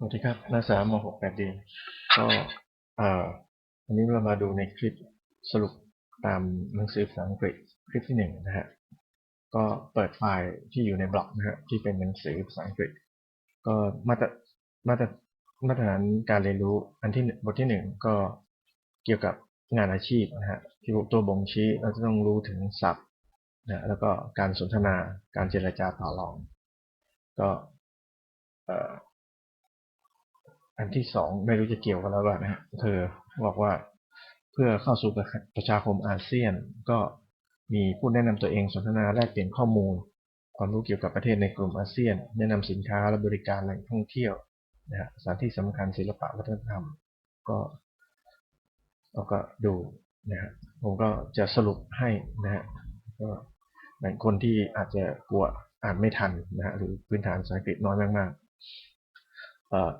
สวัสดีครับนักศึกษามหกแปดดีก็อันนี้เรามาดูในคลิปสรุปตามหนังสือภาษาอังกฤษคลิปที่หนึ่งนะฮะก็เปิดไฟล์ที่อยู่ในบล็อกนะฮะที่เป็นหนังสือภาษาอังกฤษ ก็มาตรมาตรมาตรฐานการเรียนรู้อันที่บทที่หนึ่งก็เกี่ยวกับงานอาชีพนะฮะที่ตัวบ่งชี้เราจะต้องรู้ถึงศัพท์นะแล้วก็การสนทนาการเจรจาต่อรอง ก็เอันที่สองไม่รู้จะเกี่ยวกันแล้วหรือเปล่านะฮะเธอบอกว่าเพื่อเข้าสู่ประชาคมอาเซียน ก็มีผู้แนะนำตัวเองสนทนาแลกเปลี่ยนข้อมูล ความรู้เกี่ยวกับประเทศในกลุ่มอาเซียน แนะนำสินค้าและบริการแหล่งท่องเที่ยวนะฮะสถานที่สำคัญศิลปะวัฒนธรรม ก็เราก็ดูนะฮะผมก็จะสรุปให้นะฮะก็แบ่งคนที่อาจจะกลัวอ่านไม่ทันนะฮะหรือพื้นฐานภาษาอังกฤษน้อยมากๆเอ่อ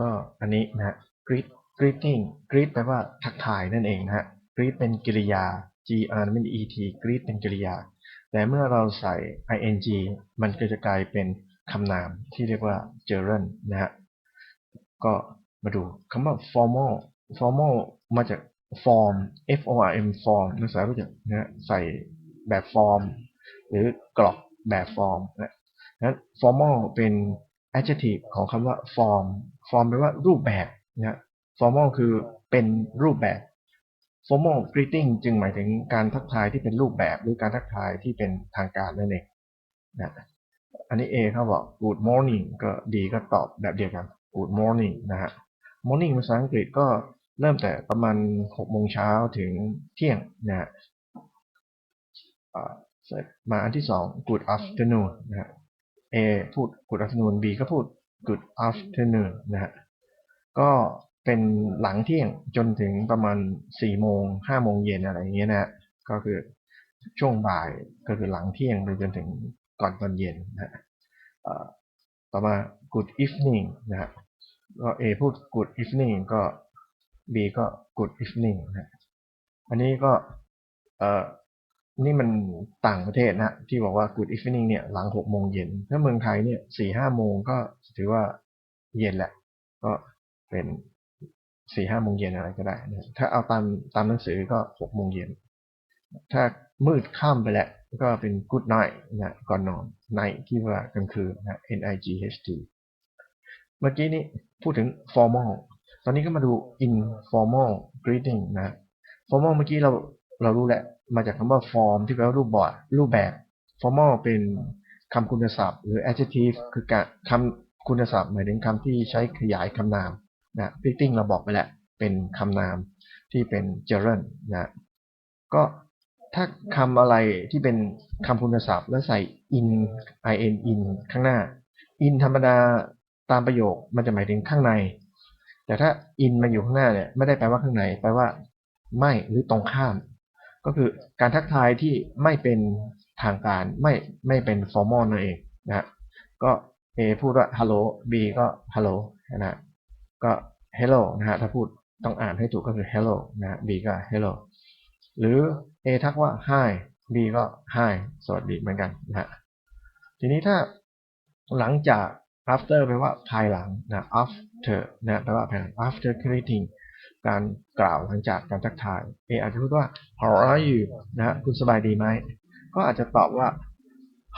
ก็อันนี้นะฮะ greet greeting greet แปลว่าทักทายนั่นเองนะฮะ greet เป็นกริยา g r ไม่ e t greet เป็นกริยา แต่เมื่อเราใส่ ing มันก็จะกลายเป็นคำนามที่เรียกว่า gerund นะฮะ ก็มาดูคำว่า formal formal มาจาก form f o r m form นักศึกษารู้จักนะฮะใส่แบบฟอร์ม หรือกรอกแบบฟอร์มนะนั้น formal เป็น adjective ของคำว่า form form แปลว่ารูปแบบนะ formal คือเป็นรูปแบบ formal greeting จึงหมายถึงการทักทายที่เป็นรูปแบบ หรือการทักทายที่เป็นทางการนั่นเองนะอันนี้ A เขาบอก good morning ก็ D ก็ตอบแบบเดียวกัน good morning นะฮะ morning ภาษาอังกฤษก็เริ่มแต่ประมาณ6โมงเช้าถึงเที่ยงนะฮะมาอันที่สอง good afternoon นะฮะ A พูด good afternoon B ก็พูด good afternoon นะฮะก็เป็นหลังเที่ยงจนถึงประมาณ4โมง5โมงเย็นอะไรอย่างเงี้ยนะฮะก็คือช่วงบ่ายก็คือหลังเที่ยงไปจนถึงก่อนตอนเย็นนะฮะต่อมา good evening นะฮะก็ A พูด good evening ก็ B ก็ good evening นะอันนี้ก็เอ่อ นี่มันต่างประเทศนะที่บอกว่า good evening เนี่ยหลังหกโมงเย็น ถ้าเมืองไทยเนี่ยสี่ห้าโมงก็ถือว่าเย็นแหละ ก็เป็นสี่ห้าโมงเย็นอะไรก็ได้นะถ้าเอาตามตามหนังสือก็หกโมงเย็น ถ้ามืดค่ำไปแล้วก็เป็น good night นะก่อนนอน night ที่ว่ากลางคืนนะ n i g h t เมื่อกี้นี้พูดถึง formal ตอนนี้ก็มาดู informal greeting นะ formal เมื่อกี้เรา เรารู้แหละมาจากคำว่า form ที่แปลว่ารูปแบบรูปแบบ formal เป็นคำคุณศัพท์ หรือ adjective คือการคำคุณศัพท์หมายถึงคำที่ใช้ขยายคำนามนะ greeting เราบอกไปแล้วเป็นคำนามที่เป็น gerund นะก็ถ้าคำอะไรที่เป็นคำคุณศัพท์ แล้วใส่ in in in ข้างหน้า in ธรรมดาตามประโยคมันจะหมายถึงข้างใน แต่ถ้า in มาอยู่ข้างหน้าเนี่ยไม่ได้แปลว่าข้างใน แปลว่า ไม่หรือตรงข้าม ก็คือการทักทายที่ไม่เป็นทางการไม่ไม่เป็น formal นั่นเองนะก็ A พูดว่า hello B ก็ hello นะก็ hello นะฮะถ้าพูดต้องอ่านให้ถูกก็คือ hello นะ B ก็ hello หรือ A ทักว่า hi B ก็ hi สวัสดีเหมือนกันนะทีนี้ถ้าหลังจาก after แปลว่าภายหลังนะ after นะแปลว่าภายหลัง after greeting การกล่าวหลังจากการทักทาย A อาจจะพูดว่า how are you นะฮะคุณสบายดีไหม ก็อาจจะตอบว่า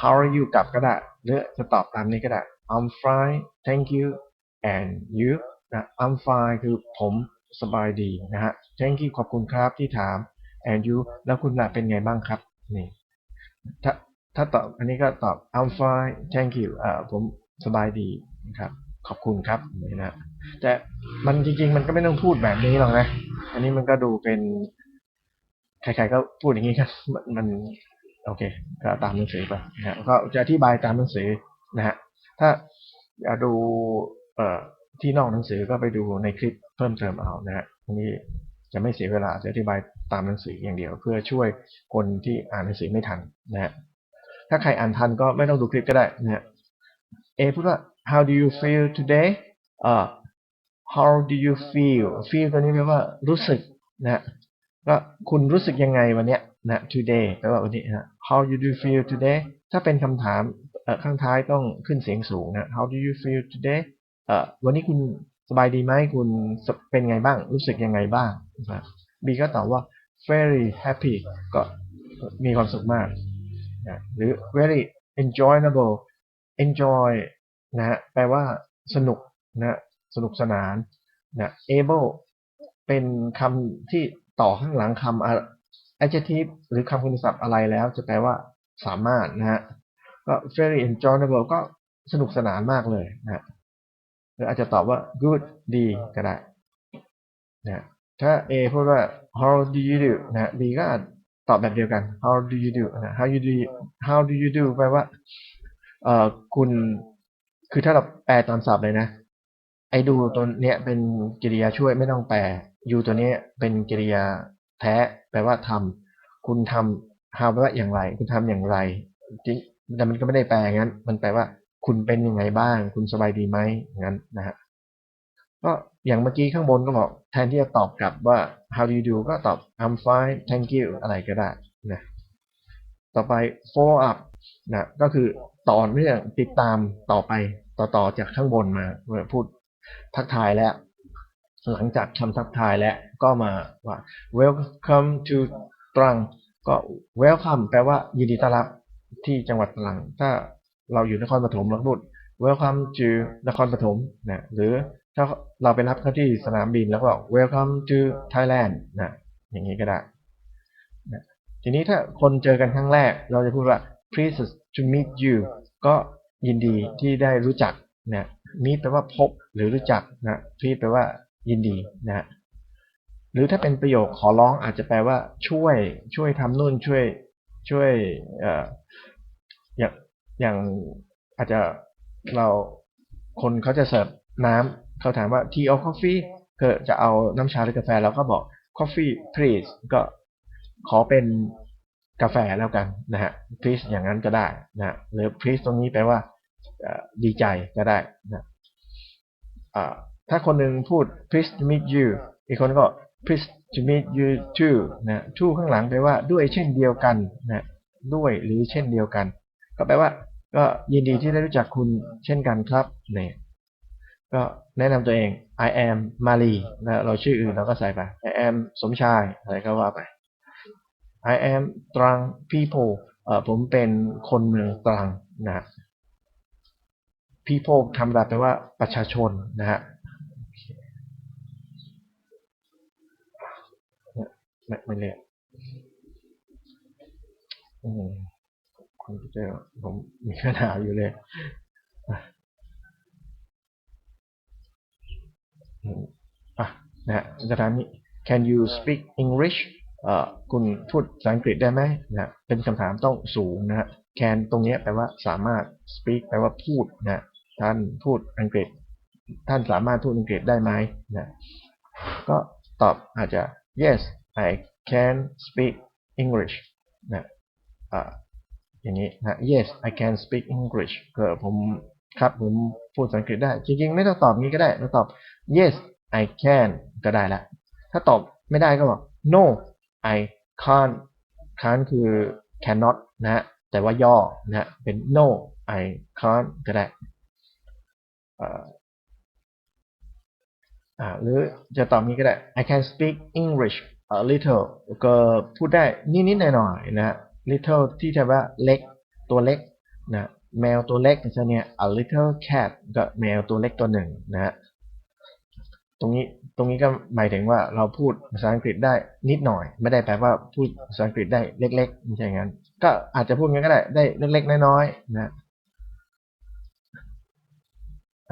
how are you กลับก็ได้ หรือจะตอบตามนี้ก็ได้ I'm fine thank you and you นะ I'm fine คือผมสบายดีนะฮะ thank you ขอบคุณครับที่ถาม and you แล้วคุณล่ะเป็นไงบ้างครับ นี่ ถ้าถ้าตอบอันนี้ก็ตอบ I'm fine thank you อ่าผมสบายดีนะครับ ขอบคุณครับนี่นะ แต่มันจริง ๆ มันก็ไม่ต้องพูดแบบนี้หรอกนะ อันนี้มันก็ดูเป็นใครๆก็พูดอย่างนี้ครับมันโอเคก็ตามหนังสือไปนะฮะก็จะอธิบายตามหนังสือนะฮะถ้าอยากดูเอ่อที่นอกหนังสือก็ไปดูในคลิปเพิ่มเติมเอานะฮะนนี้จะไม่เสียเวลาจะอธิบายตามหนังสืออย่างเดียว เพื่อช่วยคนที่อ่านหนังสือไม่ทันนะฮะถ้าใครอ่านทันก็ไม่ต้องดูคลิปก็ได้นะฮะ A พูดว่า how do you feel today อ่า how do you feel feel ตัวนี้แปลว่ารู้สึกนะก็คุณรู้สึกยังไงวันเนี้ยนะ today แปลว่าวันนี้นะ how do you feel today ถ้าเป็นคำถามข้างท้ายต้องขึ้นเสียงสูงนะ how do you feel today วันนี้คุณสบายดีไหมคุณเป็นไงบ้าง รู้สึกยังไงบ้างนะ B ก็ตอบว่า very happy ก็มีความสุขมากนะหรือ very enjoyable enjoy นะแปลว่าสนุกนะ สนุกสนานนะ able เป็นคำที่ต่อข้างหลังคำ adjective หรือคำคุณศัพท์อะไรแล้วจะแปลว่าสามารถนะฮะก็ very enjoyable ก็สนุกสนานมากเลยนะหรืออาจจะตอบว่า good ดีก็ได้นะถ้า A พูดว่า how do you do นะ B ก็ตอบแบบเดียวกัน how do you do นะ how you do how do you do แปลว่าเอ่อคุณคือถ้าเราแปลตามศัพท์เลยนะ ไอ้ดูตัวเนี้ยเป็นกริยาช่วยไม่ต้องแปล you ตัวเนี้ยเป็นกริยาแท้ แปลว่าทำคุณทำ how แปลว่าอย่างไร คุณทำอย่างไรจริงแต่มันก็ไม่ได้แปลงั้น มันแปลว่า คุณเป็นยังไงบ้าง คุณสบายดีไหมงั้นนะฮะก็อย่างเมื่อกี้ข้างบนก็บอกแทนที่จะตอบกลับว่า how do you do ก็ตอบ I'm fine thank you อะไรก็ได้นะต่อไป follow up นะก็คือต่อเนื่องติดตามต่อไปต่อต่อจากข้างบนมาพูด ทักทายแล้ว หลังจากคำทักทายแล้วก็มาว่า welcome to ตรังก็ welcome แปลว่ายินดีต้อนรับที่จังหวัดตรัง ถ้าเราอยู่นครปฐมเราก็พูด welcome to นครปฐมนะหรือถ้าเราไปรับเขาที่สนามบินแล้วก็บอก welcome to Thailand นะอย่างนี้ก็ได้นะทีนี้ถ้าคนเจอกันครั้งแรก เราจะพูดว่า pleased to meet you ก็ยินดีที่ได้รู้จักนะ meet แปลว่าพบ หรือรู้จักนะ please แปลว่ายินดีนะหรือถ้าเป็นประโยคขอร้องอาจจะแปลว่าช่วยช่วยทำนู่นช่วยช่วยเอ่ออย่างอย่างอาจจะเราคนเขาจะเสิร์ฟน้ำเขาถามว่า tea or coffee ก็จะเอาน้ำชาหรือกาแฟเราก็บอก coffee please ก็ขอเป็นกาแฟแล้วกันนะฮะ please อย่างนั้นก็ได้นะหรือ please ตรงนี้แปลว่าดีใจก็ได้นะ ถ้าคนหนึ่งพูด please to meet you อีกคนก็ please to meet you too นะ too ข้างหลังแปลว่าด้วยเช่นเดียวกันนะด้วยหรือเช่นเดียวกัน ก็แปลว่า ก็ยินดีที่ได้รู้จักคุณเช่นกันครับเนี่ยก็แนะนำตัวเอง I am Mali นะเราชื่ออื่นเราก็ใส่ไป I am สมชายอะไรก็ว่าไป I am ตรัง people เอ่อผมเป็นคนเมืองตรังนะ people ทำแบบแปลว่าประชาชนนะฮะไม่ไม่เรียกอืมคอมพิวเตอร์ผมมีปัญหาอยู่เลยอะนะฮะจะถามนี้ can you speak English อ่อคุณพูดภาษาอังกฤษได้ไหมนะเป็นคำถามต้องสูงนะฮะ can ตรงเนี้ยแปลว่าสามารถ speak แปลว่าพูดนะ ท่านพูดอังกฤษ ท่านสามารถพูดอังกฤษได้ไหมนะก็ตอบอาจจะ yes I can speak English นะอ่าอย่างนี้นะ yes I can speak English ก็ผมครับผมพูดภาษาอังกฤษได้ จริงๆ ไม่ต้องตอบงี้ก็ได้เราตอบ yes I can ก็ได้ละ ถ้าตอบไม่ได้ก็บอก no I can't can't คือ cannot นะ แต่ว่าย่อนะเป็น no I can't ก็ได้ หรือจะตอบงี้ก็ได้ I can speak English a little ก็พูดได้นิดๆหน่อยๆนะฮะ little ที่แปลว่าเล็ก ตัวเล็กนะแมวตัวเล็กจะเนี่ย a little cat ก็แมวตัวเล็กตัวหนึ่งนะฮะตรงนี้ตรงนี้ก็หมายถึงว่าเราพูดภาษาอังกฤษได้นิดหน่อย ไม่ได้แปลว่าพูดภาษาอังกฤษได้เล็กๆไม่ใช่งั้น ก็อาจจะพูดงั้นก็ได้ได้เล็กๆน้อยๆนะ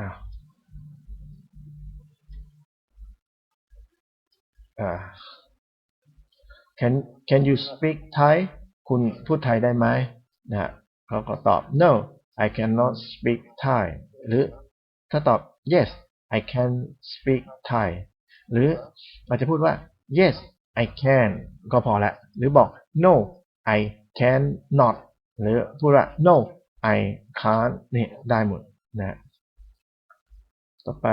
อ้าวอ่า can can you speak Thai คุณพูดไทยได้ไหมนะฮะเขาก็ตอบ no I cannot speak Thai หรือถ้าตอบ yes I can speak Thai หรืออาจจะพูดว่า yes I can ก็พอละ หรือบอก no I can not หรือพูดว่า no I can't นี่ได้หมดนะ ต่อไป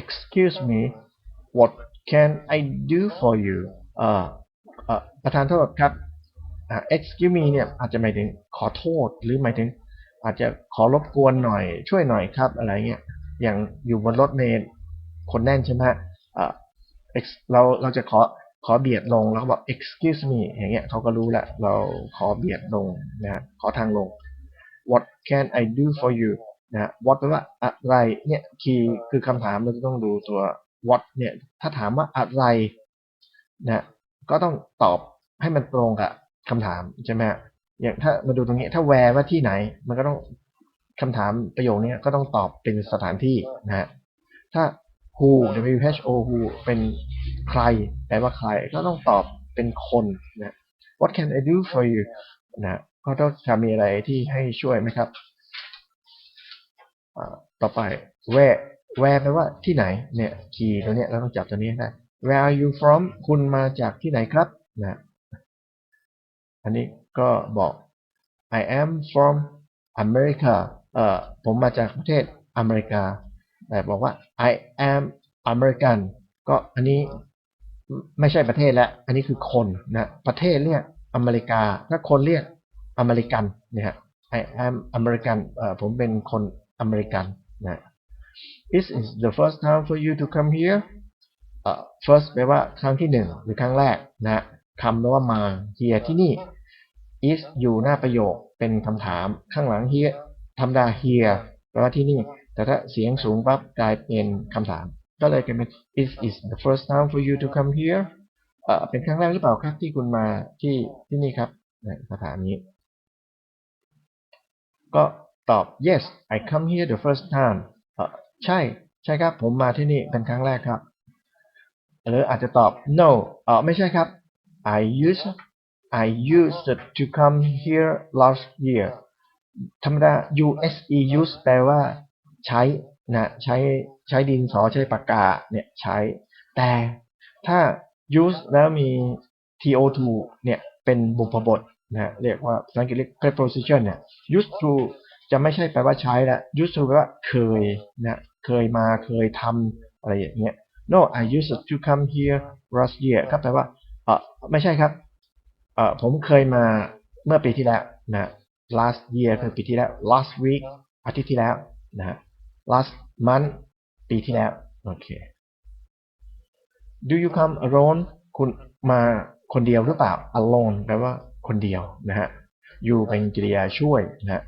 excuse me what can I do for you ประธานโทษครับ excuse me เนี่ยอาจจะหมายถึงขอโทษหรือหมายถึง อาจจะขอรบกวนหน่อยช่วยหน่อยครับอะไรเงี้ยอย่างอยู่บนรถเมล์คนแน่นใช่ไหมฮะเราเราจะขอขอเบียดลงแล้วบอก excuse me อย่างเงี้ยเขาก็รู้แหละเราขอเบียดลงนะฮะขอทางลง what can I do for you นะฮะ what แปลว่าอะไรเนี่ยคีย์คือคำถามเราจะต้องดูตัว what เนี่ยถ้าถามว่าอะไรนะก็ต้องตอบให้มันตรงกับคำถามใช่ไหมอย่างถ้ามาดูตรงนี้ถ้า where ว่าที่ไหน มันก็ต้องคำถามประโยคนี้ก็ต้องตอบเป็นสถานที่นะฮะถ้า who w h o who เป็นใครแปลว่าใครก็ต้องตอบเป็นคนนะ what can I do for you นะก็ต้องจะมีอะไรที่ให้ช่วยไหมครับ ต่อไป where where แปลว่าที่ไหนเนี่ยคีย์ตัวเนี้ยเราต้องจับตัวนี้ได้ where are you from คุณมาจากที่ไหนครับนะอันนี้ก็บอก I am from America เอ่อผมมาจากประเทศอเมริกา แต่บอกว่า I am American ก็อันนี้ไม่ใช่ประเทศแล้ว อันนี้คือคนนะประเทศเรียกอเมริกา ถ้าคนเรียกอเมริกันเนี่ยฮะ I am American เอ่อผมเป็นคน อเมริกันนะ This is the first time for you to come here อ่อ first แปลว่าครั้งที่หนึ่งหรือครั้งแรกนะคำแปลว่ามา here ที่นี่ is อยู่หน้าประโยคเป็นคำถามข้างหลัง here ธรรมดา here แปลว่าที่นี่ แต่ถ้าเสียงสูงปั๊บกลายเป็นคำถาม ก็เลยกลายเป็น is is the first time for you to come here เอ่อเป็นครั้งแรกหรือเปล่าครับที่คุณมาที่ที่นี่ครับนะคำถามนี้ ก็ ตอบ yes I come here the first time ใช่ ใช่ครับ ผมมาที่นี่เป็นครั้งแรกครับ หรืออาจจะตอบ no เออไม่ใช่ครับ I used I used to come here last year ธรรมดา use use แปลว่าใช้นะใช้ใช้ดินสอใช้ปากกาเนี่ยใช้ แต่ถ้า use แล้วมี to2 เนี่ยเป็นบุพบทนะเรียกว่าภาษาอังกฤษเรียก preposition เนี่ย used to จะไม่ใช่แปลว่าใช้ละ used to แปลว่าเคยนะเคยมาเคยทำอะไรอย่างเงี้ย no I used to come here last year ครับแปลว่าเออไม่ใช่ครับเออผมเคยมาเมื่อปีที่แล้วนะ last year คือปีที่แล้ว last week อาทิตย์ที่แล้วนะฮะ last month ปีที่แล้วโอเค do you come alone คุณมาคนเดียวหรือเปล่า alone แปลว่าคนเดียวนะฮะ you เป็นกริยาช่วยนะฮะ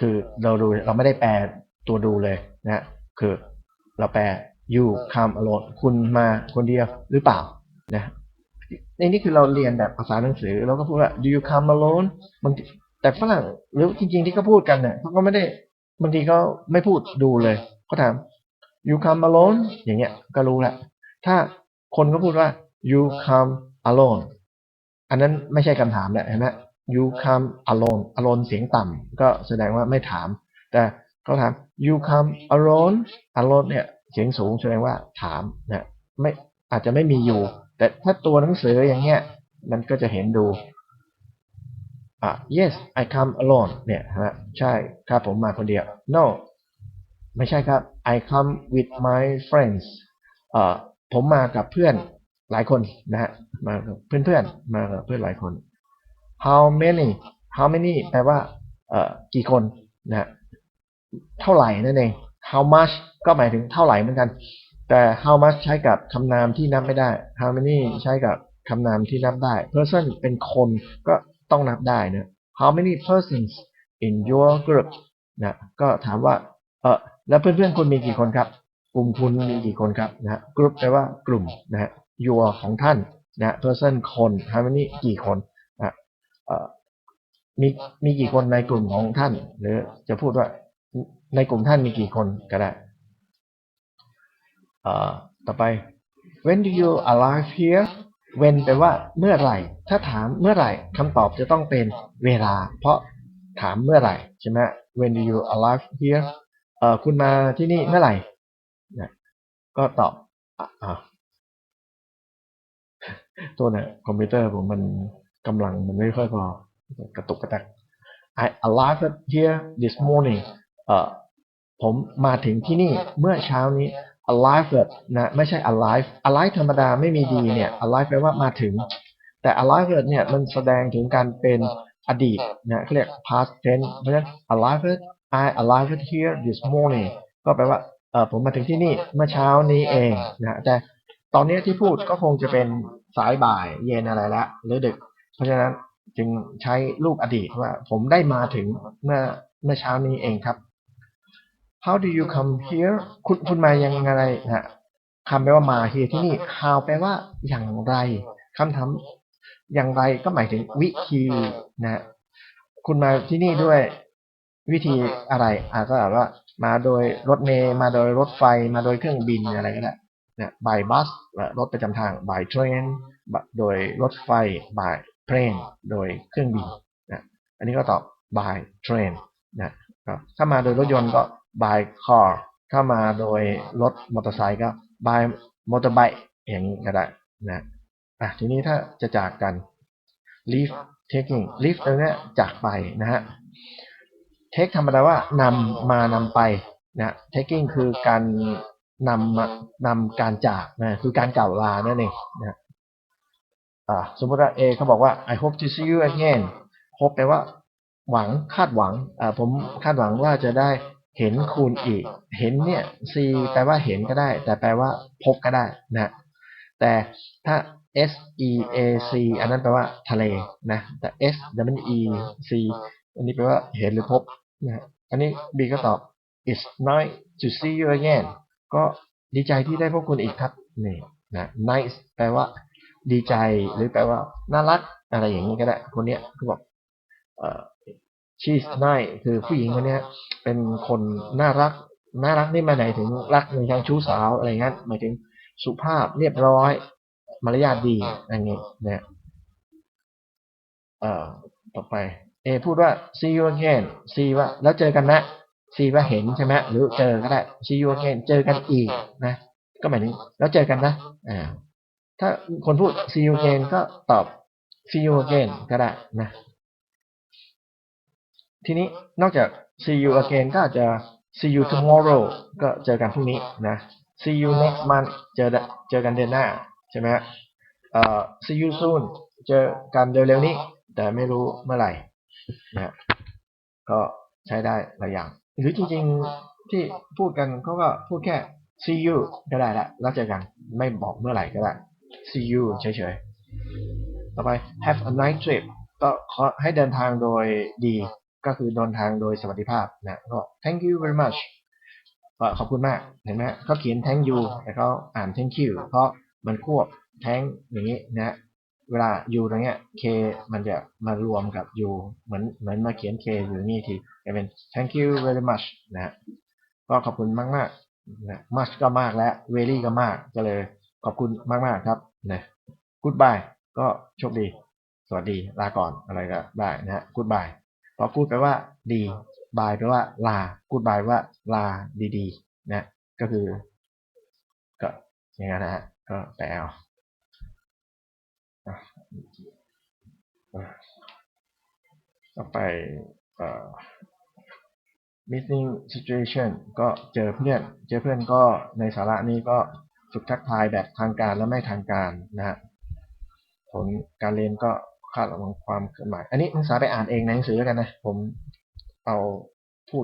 คือเราดูเราไม่ได้แปลตัวดูเลยนะคือเราแปล you come alone คุณมาคนเดียวหรือเปล่านะในนี้คือเราเรียนแบบภาษาหนังสือเราก็พูดว่า do you come alone บางแต่ฝรั่งหรือจริง ๆ ที่เขาพูดกันเนี่ยเขาก็ไม่ได้บางทีเขาไม่พูดดูเลยเขาถาม you come alone อย่างเงี้ยก็รู้แหละถ้าคนก็พูดว่า you come alone อันนั้นไม่ใช่คำถามแหละเห็นไหม you come alone alone เสียงต่ำก็แสดงว่าไม่ถาม แต่เขาถาม you come alone alone เนี่ยเสียงสูงแสดงว่าถามนะไม่อาจจะไม่มีอยู่ แต่ถ้าตัวหนังสืออย่างเงี้ยมันก็จะเห็นดูอะ yes I come alone เนี่ยฮะใช่ครับผมมาคนเดียว no ไม่ใช่ครับ I come with my friends เอ่อผมมากับเพื่อนหลายคนนะฮะมากับเพื่อนๆมากับเพื่อนหลายคน how many how many แปลว่าเอ่อกี่คนนะเท่าไหร่นั่นเอง how much ก็หมายถึงเท่าไหร่เหมือนกัน แต่ how much ใช้กับคำนามที่นับไม่ได้ how many ใช้กับคำนามที่นับได้ person เป็นคนก็ต้องนับได้นะ how many persons in your group นะก็ถามว่าเออแล้วเพื่อนๆคุณมีกี่คนครับ กลุ่มคุณมีกี่คนครับนะ group แปลว่ากลุ่มนะฮะ your ของท่านนะ person คน how many กี่คน มีมีกี่คนในกลุ่มของท่าน หรือจะพูดว่าในกลุ่มท่านมีกี่คนก็ได้ต่อไป when do you arrive here when แปลว่าเมื่อไหร่ ถ้าถามเมื่อไหร่คำตอบจะต้องเป็นเวลา เพราะถามเมื่อไหร่ใช่ไหม when do you arrive here เออคุณมาที่นี่เมื่อไหร่นะก็ตอบอะอะตัวเนี่ยคอมพิวเตอร์ผมมัน กำลังมันไม่ค่อยพอกระตุกกระตัก I arrived here this morning เอ่อผมมาถึงที่นี่เมื่อเช้านี้ alive นะไม่ใช่ alive alive ธรรมดาไม่มีดีเนี่ย alive แปลว่ามาถึง แต่ alive เนี่ยมันแสดงถึงการเป็นอดีตนะเขาเรียก past tense เพราะฉะนั้น arrived I arrived here this morning ก็แปลว่าเออผมมาถึงที่นี่เมื่อเช้านี้เองนะแต่ตอนนี้ที่พูดก็คงจะเป็นสายบ่ายเย็นอะไรละหรือดึก เพราะฉะนั้นจึงใช้รูปอดีตว่าผมได้มาถึงเมื่อเมื่อเช้านี้เองครับ How do you come here คุณคุณมายังไงนะฮะคำแปลว่ามา here ที่นี่ how แปลว่าอย่างไรคำถามอย่างไรก็หมายถึงวิธีนะคุณมาที่นี่ด้วยวิธีอะไรอ่าก็แบบว่า มาโดยรถเมล์มาโดยรถไฟ มาโดยเครื่องบินอะไรก็ได้นะ by bus รถประจำทาง by train โดยรถไฟ by plane โดยเครื่องบินนะอันนี้ก็ตอบ by train นะครับถ้ามาโดยรถยนต์ก็ by car ถ้ามาโดยรถมอเตอร์ไซค์ก็ by motorbike อย่างนี้ก็ได้นะอะทีนี้ถ้าจะจากกัน leave taking leave ตรงนี้จากไปนะฮะ take ธรรมดาว่านำมานำไปนะ taking คือการนำมานำการจากนะคือการกล่าวลานั่นเองนะ อ่าสมมติว่า A เขาบอกว่า I hope to see you again hope แปลว่า หวังคาดหวังอ่าผมคาดหวังว่าจะได้เห็นคุณอีก เห็นเนี่ย see แปลว่าเห็นก็ได้ แต่แปลว่าพบก็ได้นะแต่ถ้า S E A C อันนั้นแปลว่าทะเลนะ แต่ S W E C อันนี้แปลว่าเห็นหรือพบนะอันนี้ B ก็ตอบ It's nice to see you again ก็ดีใจที่ได้พบคุณอีกครับนี่นะ nice แปลว่า ดีใจหรือแปลว่าน่ารักอะไรอย่างนี้ก็ได้ คนเนี้ยเขาบอกเอ่อ she's nice คือผู้หญิงคนเนี้ย เป็นคนน่ารักน่ารักนี่มาไหนถึงรักในทางชู้สาวอะไรเงี้ยหมายถึงสุภาพเรียบร้อย มารยาทดีอะไรเงี้ยนะเอ่อต่อไป A พูดว่า see you again see ว่า แล้วเจอกันนะ see ว่าเห็นใช่ไหมหรือเจอก็ได้ see you again เจอกันอีกนะ ก็หมายถึงแล้วเจอกันนะอ่า ถ้าคนพูด see you again ก็ตอบ see you again ก็ได้นะ ทีนี้นอกจาก see you again ก็อาจจะ see you tomorrow ก็เจอกันพรุ่งนี้นะ see you next month เจอเจอกันเดือนหน้า ใช่ไหมฮะเอ่อ see you soon เจอกันเร็วๆนี้ แต่ไม่รู้เมื่อไหร่นะฮะก็ใช้ได้หลายอย่าง หรือจริงๆที่พูดกันเขาก็พูดแค่ see you ก็ได้ละแล้วเจอกันไม่บอกเมื่อไหร่ก็ได้ see you เฉยๆ ต่อไป have a nice trip ก็ขอให้เดินทางโดยดี ก็คือเดินทางโดยสวัสดิภาพนะก็ thank you very much ก็ขอบคุณมาก เห็นไหมเขาเขียน thank you แต่เขาอ่าน thank you เพราะมันควบ thank อย่างนี้นะเวลา you ตรงเนี้ย k มันจะมารวมกับ you เหมือนเหมือนมาเขียน k อยู่นี่ทีจะเป็น thank you very much นะก็ขอบคุณมากมากนะ much ก็มากแล้ว very ก็มากก็เลย ขอบคุณมากมากๆครับนะ goodbye ก็โชคดี สวัสดีลาก่อนอะไรก็ได้นะฮะ goodbye พอ good แปลว่า ดี bye แปลว่าลา goodbye ว่าลาดีๆ นะ ก็คือ ก็อย่างนั้นนะฮะก็แปลเอาต่อไปเอ่อ meeting situation ก็เจอเพื่อน เจอเพื่อนก็ในสาระนี้ก็ ฝึกทักทายแบบทางการและไม่ทางการนะฮะผลการเรียนก็คาดหวังความเคลื่อนไหวอันนี้นักศึกษาไปอ่านเองในหนังสือแล้วกันนะ ผมเอา